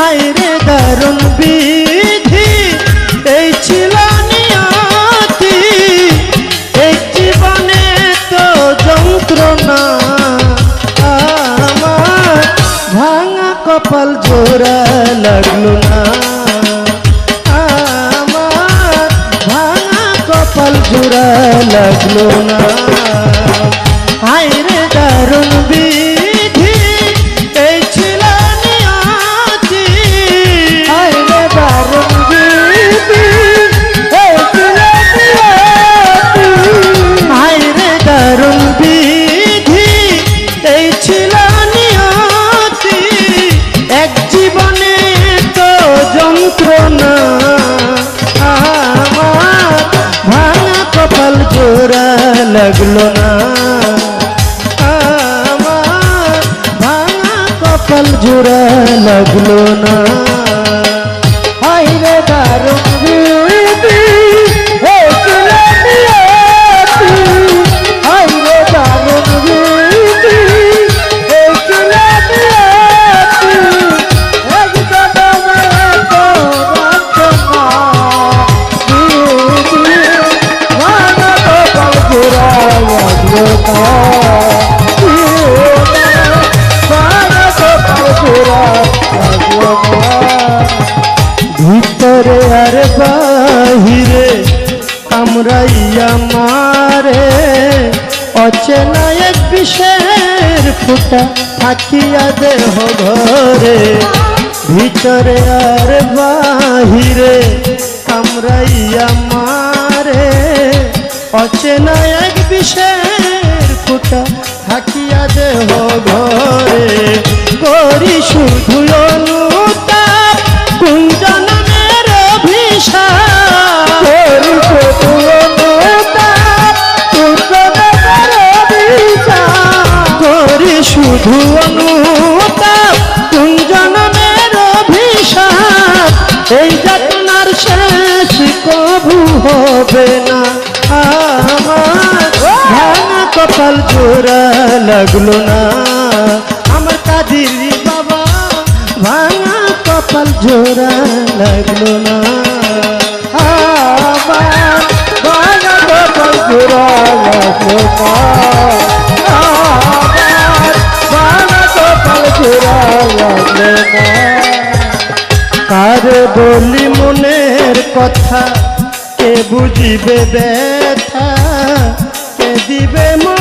হাইরে দারুণ বিধি? এই ছিল নিয়তি, এই জীবনে তো যন্ত্রণা। আমার ভাঙা কপাল জোড়া লাগল না। আমার ভাঙা কপাল জোড়া লাগল না। লাগল না। আমার ভাঙা কপাল জোড়া লাগল না। ভিতরে আর বাহিরে কামড়াইয়া মারে অচেনা এক বিষের ফুটা থাকিয়া দেহ ঘরে। ভিতরে আর বাহিরে কামড়াইয়া মারে অচেনা এক বিষের ফুটা থাকিয়া দেহ ঘরে। করি শেষ কবু হবে না। কপাল জোড়া লাগল না। আমার কাদির বাবা ভাঙা কপাল জোড়া লাগল না। কপাল জোড়া লাগল না। কার বলি মনের কথা? কে বুঝিবে ব্যথা? কে দিবে মমতা